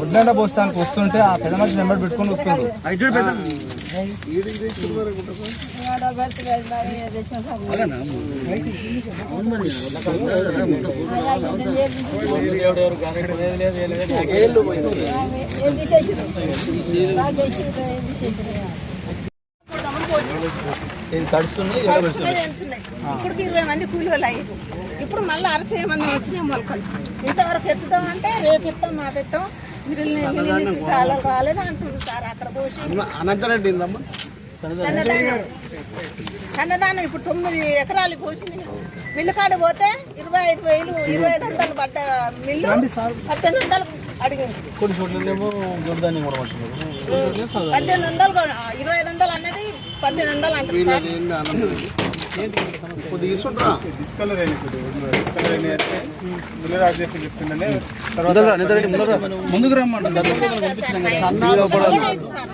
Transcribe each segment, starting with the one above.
ఒడ్లంట పోస్తానికి వస్తుంటే ఆ పెద్ద మనిషి నెంబర్ పెట్టుకొని వస్తుండ్రు ఇది తడుస్తుంది ఇప్పుడు ఇరవై మంది కూలీలు అయ్యారు ఇప్పుడు మళ్ళీ అరసే మంది వచ్చినాయి మొలకలు. ఇంతవరకు ఎత్తుతాం అంటే రేపు ఎత్తాం మాట ఎత్తాం. మీరు నుంచి చాలా రాలేదు అంటున్నారు సార్. అక్కడ పోసి అనంతరెడ్డి సన్నదానం. సన్నదానం ఇప్పుడు తొమ్మిది ఎకరాలు పోసింది. మిల్లు కాడ పోతే ఇరవై ఐదు వేలు ఇరవై ఐదు వందలు పడ్డ మిల్లు. పద్దెనిమిది వందలు అడిగింది. కొన్ని చోట్లేమో పద్దెనిమిది వందలు ఇరవై ఐదు వందలు అన్నది పద్దెనిమిది వందలు అంటారు ముందుకు రమ్మంటారు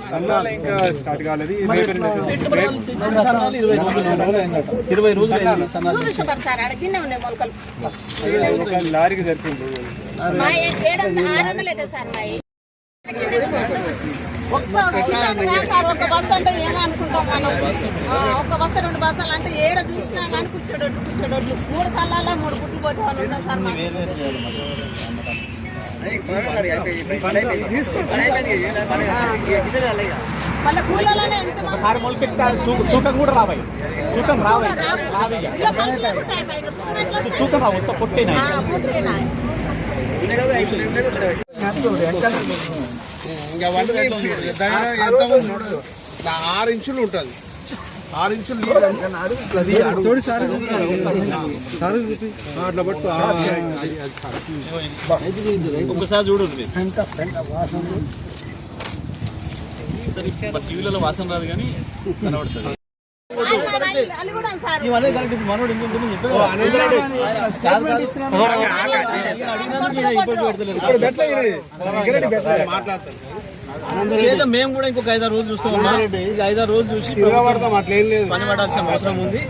సన్నాలు ఇంకా స్టార్ట్ కాలేదు. ఇరవై రోజులు లారీకి సరిపోయింది. సార్ ఒక్క ఒక బస్సు అంటే ఏమనుకుంటాం మనం ఒక బస్సు రెండు బస్సులు అంటే ఏడ చూసినా కానీ కుట్టడొడ్డు కుట్టడొడ్డు మూడు కళ్ళాల మూడు కుట్లు పోతే వాళ్ళు సార్ మళ్ళీ తూకం కూడా రావాలి తూకం రావాలి తూకం రావు మొత్తం పొట్టేనా అవన్నీ దగ్గర ఎంత ఆరు ఇంచులు ఉంటుంది. ఆరు ఇంచులు తోడి సార్ సార్ అట్లా పట్టు. ఒకసారి టీవీలలో వాసన రాదు కానీ కనబడుతుంది. ఇవన్నీ కరెక్ట్ ఇప్పుడు మనోడు ఇంకొక చెప్పాడు. చేద్దాం. మేము కూడా ఇంకొక ఐదారు రోజులు చూస్తామమ్మా ఈ ఐదారు రోజులు చూసి పడతాం అట్లేం లేదు. పని పడాల్సిన అవసరం ఉంది.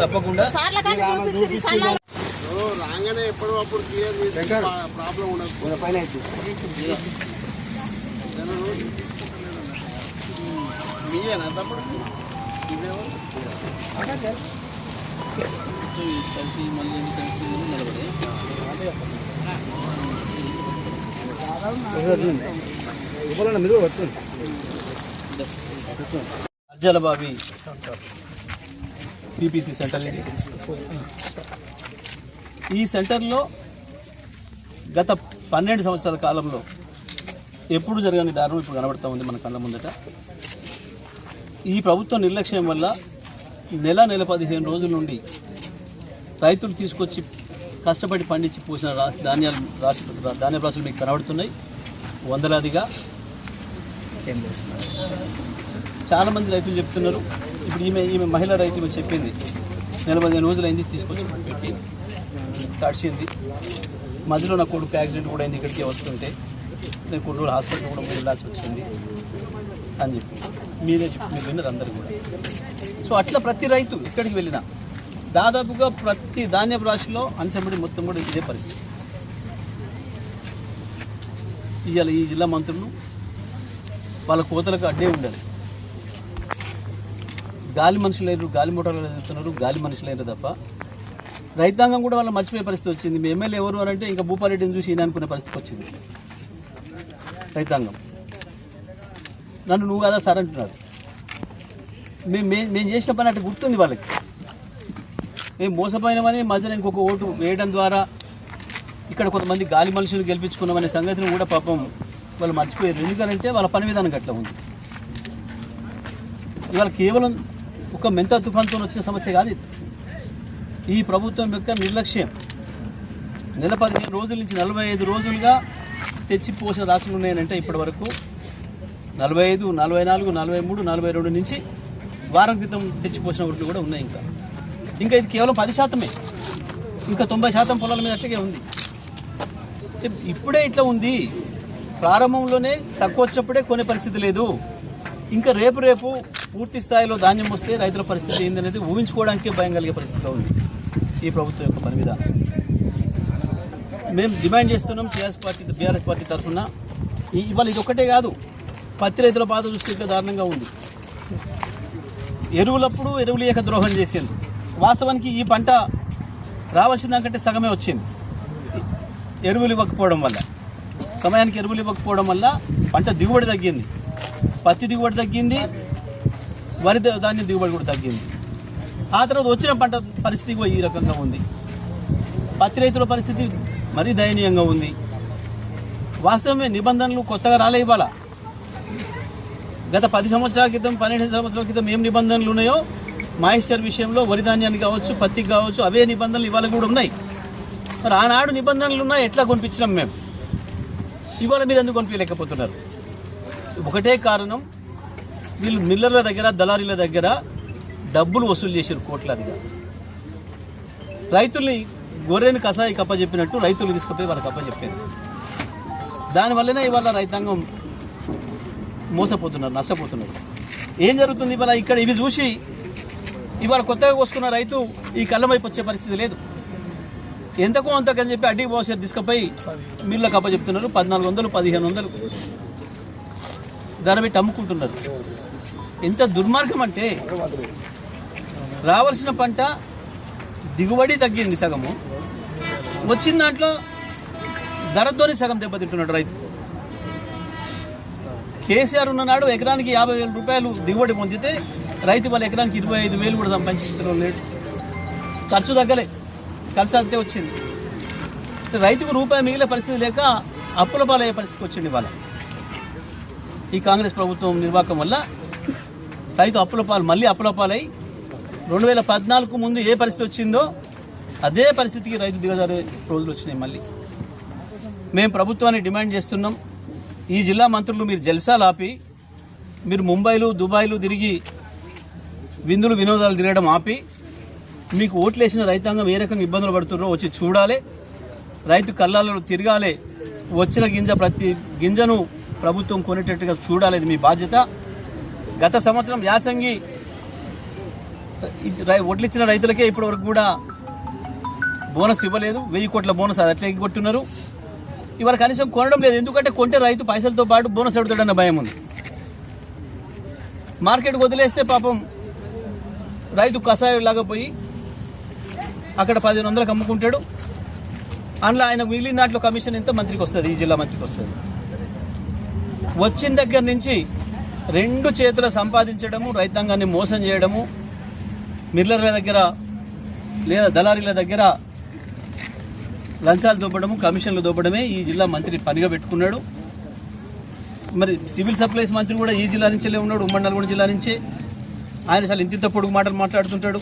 తప్పకుండా. సార్ల కానీ చూపించింది సన్నాలు ఓ, రాగానే ఎప్పటికప్పుడు క్లియర్ చేసి ప్రాబ్లం ఉండదు. పైన మీయేనా తప్పుడు కలిసి మళ్ళీ కలిసి నిలబడి మీరు అర్జల బాబి పీపీసీ సెంటర్ ఇది. ఈ సెంటర్లో గత పన్నెండు సంవత్సరాల కాలంలో ఎప్పుడు జరగని దారుణం ఇప్పుడు కనబడుతూ ఉంది మన కళ్ళ ముందట. ఈ ప్రభుత్వ నిర్లక్ష్యం వల్ల నెల నెల పదిహేను రోజుల నుండి రైతులు తీసుకొచ్చి కష్టపడి పండించి పోసిన ధాన్యాలు రాసి ధాన్య రాసులు మీకు కనబడుతున్నాయి. వందలాదిగా చాలామంది రైతులు చెప్తున్నారు. ఇప్పుడు ఈమె ఈమె మహిళా రైతు ఈమె చెప్పింది నెల పదిహేను రోజులైంది తీసుకొచ్చి పెట్టి తడిచింది. మధ్యలో నా కొడుకు యాక్సిడెంట్ కూడా అయింది ఇక్కడికే వస్తుంటే నేను కొన్ని రోజులు హాస్పిటల్ కూడా వెళ్ళాల్సి వచ్చింది అని చెప్పింది మీరే చెప్పి మీరు విన్నారు అందరు కూడా. సో అట్లా ప్రతి రైతు ఎక్కడికి వెళ్ళినా దాదాపుగా ప్రతి ధాన్యపు రాశిలో అంచబడి మొత్తం కూడా ఇదే పరిస్థితి. ఇవాళ ఈ జిల్లా మంత్రులు వాళ్ళ కోతలకు అడ్డే ఉండాలి. గాలి మనుషులైన గాలి మోటార్లు వెళ్తున్నారు గాలి మనుషులైన తప్ప రైతాంగం కూడా వాళ్ళు మర్చిపోయే పరిస్థితి వచ్చింది. మీ ఎమ్మెల్యే ఎవరు అని అంటే ఇంకా భూపారెడ్డిని చూసి ఈయన అనుకునే పరిస్థితి వచ్చింది. రైతాంగం. నన్ను నువ్వు కదా సార్ అంటున్నారు. మేము మే- మేము చేసిన పని అట్లా గుర్తుంది వాళ్ళకి. మేము మోసపోయినామని మధ్యలో ఇంకొక ఓటు వేయడం ద్వారా ఇక్కడ కొంతమంది గాలి మనుషులు గెలిపించుకున్నామనే సంగతిని కూడా పాపం వాళ్ళు మర్చిపోయారు. ఎందుకంటే వాళ్ళ పని విధానం అట్లా ఉంది. ఇవాళ కేవలం ఒక మెంత తుఫాన్తో వచ్చిన సమస్య కాదు ఈ ప్రభుత్వం యొక్క నిర్లక్ష్యం నెల పదిహేను రోజుల నుంచి నలభై ఐదు రోజులుగా తెచ్చిపోసిన రాష్ట్రాలు ఉన్నాయనంటే ఇప్పటి వరకు నలభై ఐదు నలభై నాలుగు నలభై మూడు నలభై రెండు నుంచి వారం క్రితం తెచ్చిపోసిన ఓట్లు కూడా ఉన్నాయి ఇంకా. ఇంకా ఇది కేవలం పది శాతమే. ఇంకా తొంభై శాతం పొలాల మీద అట్లాగే ఉంది. ఇప్పుడే ఇట్లా ఉంది. ప్రారంభంలోనే తక్కువ వచ్చినప్పుడే కొనే పరిస్థితి లేదు. ఇంకా రేపు రేపు పూర్తి స్థాయిలో ధాన్యం వస్తే రైతుల పరిస్థితి ఏందనేది ఊహించుకోవడానికే భయం కలిగే పరిస్థితిలో ఉంది ఈ ప్రభుత్వం యొక్క పని మీద. మేము డిమాండ్ చేస్తున్నాం టీఆర్ఎస్ పార్టీ బీఆర్ఎస్ పార్టీ తరఫున. ఈ- ఇవాళ ఇది ఒక్కటే కాదు. పత్తి రైతుల బాధ చూస్తే ఇంకా దారుణంగా ఉంది. ఎరువులప్పుడు ఎరువులు లేక ద్రోహం చేసింది వాస్తవానికి ఈ పంట రావాల్సిన దానికంటే సగమే వచ్చింది. ఎరువులు ఇవ్వకపోవడం వల్ల. సమయానికి ఎరువులు ఇవ్వకపోవడం వల్ల పంట దిగుబడి తగ్గింది. పత్తి దిగుబడి తగ్గింది. వరి ధాన్యం దిగుబడి కూడా తగ్గింది. ఆ తర్వాత వచ్చిన పంట పరిస్థితి కూడా ఈ రకంగా ఉంది. పత్తి రైతుల పరిస్థితి మరీ దయనీయంగా ఉంది. వాస్తవమే నిబంధనలు కొత్తగా రాలే ఇవ్వాలా గత పది సంవత్సరాల క్రితం పన్నెండు సంవత్సరాల క్రితం ఏం నిబంధనలు ఉన్నాయో? మాయిశ్చర్ విషయంలో వరి ధాన్యానికి కావచ్చు పత్తికి కావచ్చు అవే నిబంధనలు ఇవాళ కూడా ఉన్నాయి. మరి ఆనాడు నిబంధనలు ఉన్నాయి ఎట్లా కొనిపించినాం మేము ఇవాళ మీరు ఎందుకు కొనిపించలేకపోతున్నారు? ఒకటే కారణం వీళ్ళు మిల్లర్ల దగ్గర దళారీల దగ్గర డబ్బులు వసూలు చేశారు కోట్లాదిగా. రైతుల్ని గొర్రెని కసాయి కప్పచెప్పినట్టు రైతులు తీసుకుపోయి వాళ్ళకి కప్పచెప్పారు దానివల్లనే ఇవాళ రైతాంగం మోసపోతున్నారు నష్టపోతున్నారు. ఏం జరుగుతుంది ఇవాళ ఇక్కడ ఇవి చూసి ఇవాళ కొత్తగా కోసుకున్న రైతు ఈ కళ్ళమైపు వచ్చే పరిస్థితి లేదు. ఎంతకో అంతకని చెప్పి అడ్డీ బాసర్ తీసుకుపోయి మిల్ల కప్ప చెప్తున్నారు పద్నాలుగు వందలు పదిహేను వందలు. ధర పెట్టి అమ్ముకుంటున్నారు. ఎంత దుర్మార్గం అంటే రావాల్సిన పంట దిగుబడి తగ్గింది సగము వచ్చిన దాంట్లో ధరతోనే సగం దెబ్బతింటున్నాడు రైతు. కేసీఆర్ ఉన్ననాడు ఎకరానికి యాభై వేల రూపాయలు దిగుబడి పొందితే రైతు వాళ్ళ ఎకరానికి ఇరవై ఐదు వేలు కూడా సంపాదించడం లేడు ఖర్చు తగ్గలే. ఖర్చు అంతే వచ్చింది. రైతుకు రూపాయి మిగిలే పరిస్థితి లేక అప్పుల పాలయ్యే పరిస్థితికి వచ్చింది ఇవాళ. ఈ కాంగ్రెస్ ప్రభుత్వం నిర్వాహకం వల్ల రైతు అప్పుల పాలు మళ్ళీ అప్పుల పాలై రెండు వేల పద్నాలుగు ముందు ఏ పరిస్థితి వచ్చిందో అదే పరిస్థితికి రైతు దిగజారే రోజులు వచ్చినాయి మళ్ళీ. మేము ప్రభుత్వాన్ని డిమాండ్ చేస్తున్నాం. ఈ జిల్లా మంత్రులు మీరు జల్సాలు ఆపి మీరు ముంబైలు దుబాయ్లు తిరిగి విందులు వినోదాలు తిరగడం ఆపి మీకు ఓట్లేసిన రైతాంగం ఏ రకంగా ఇబ్బందులు పడుతున్నారో వచ్చి చూడాలి. రైతు కళ్ళాలలో తిరగాలి. వచ్చిన గింజ ప్రతి గింజను ప్రభుత్వం కొనేటట్టుగా చూడాలి ఇది మీ బాధ్యత. గత సంవత్సరం యాసంగి ఇది రై- వడ్లిచ్చిన రైతులకే ఇప్పటివరకు కూడా బోనస్ ఇవ్వలేదు. వెయ్యి కోట్ల బోనస్ అది అట్లా ఎగ్గొట్టున్నారు ఇవాళ కనీసం కొనడం లేదు. ఎందుకంటే కొంటే రైతు పైసలతో పాటు బోనస్ అడుగుతాడన్న భయం ఉంది. మార్కెట్ వదిలేస్తే పాపం రైతు కషాయం లాగా పోయి అక్కడ పదిహేను వందలకు అమ్ముకుంటాడు. అందులో ఆయన మిగిలిన దాంట్లో కమిషన్ ఎంత? మంత్రికి వస్తుంది. ఈ జిల్లా మంత్రికి వస్తుంది. వచ్చిన దగ్గర నుంచి రెండు చేతుల సంపాదించడము రైతాంగాన్ని మోసం చేయడము మిల్లర్ల దగ్గర లేదా దళారీల దగ్గర లంచాలు దోపడము కమిషన్లు దోపడమే ఈ జిల్లా మంత్రి పనిగా పెట్టుకున్నాడు. మరి సివిల్ సప్లైస్ మంత్రి కూడా ఈ జిల్లా నుంచే ఉన్నాడు ఉమ్మడి నల్గొండ జిల్లా నుంచే. ఆయన అసలు ఇంత పొడుగు మాటలు మాట్లాడుతుంటాడు.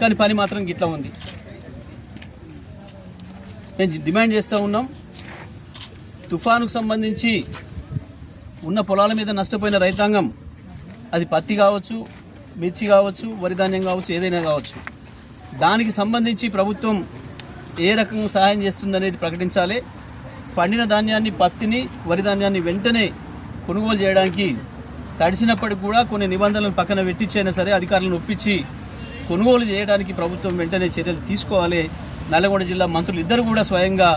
కానీ పని మాత్రం ఇట్లా ఉంది. నేను డిమాండ్ చేస్తూ ఉన్నాం. తుఫానుకు సంబంధించి ఉన్న పొలాల మీద నష్టపోయిన రైతాంగం అది పత్తి కావచ్చు మిర్చి కావచ్చు వరి ధాన్యం కావచ్చు ఏదైనా కావచ్చు. దానికి సంబంధించి ప్రభుత్వం ఏ రకంగా సహాయం చేస్తుందనేది ప్రకటించాలి. పండిన ధాన్యాన్ని పత్తిని వరి ధాన్యాన్ని వెంటనే కొనుగోలు చేయడానికి తడిసినప్పటికి కూడా కొన్ని నిబంధనలను పక్కన పెట్టించైనా సరే అధికారులను ఒప్పించి కొనుగోలు చేయడానికి ప్రభుత్వం వెంటనే చర్యలు తీసుకోవాలి. నల్లగొండ జిల్లా మంత్రులు ఇద్దరు కూడా స్వయంగా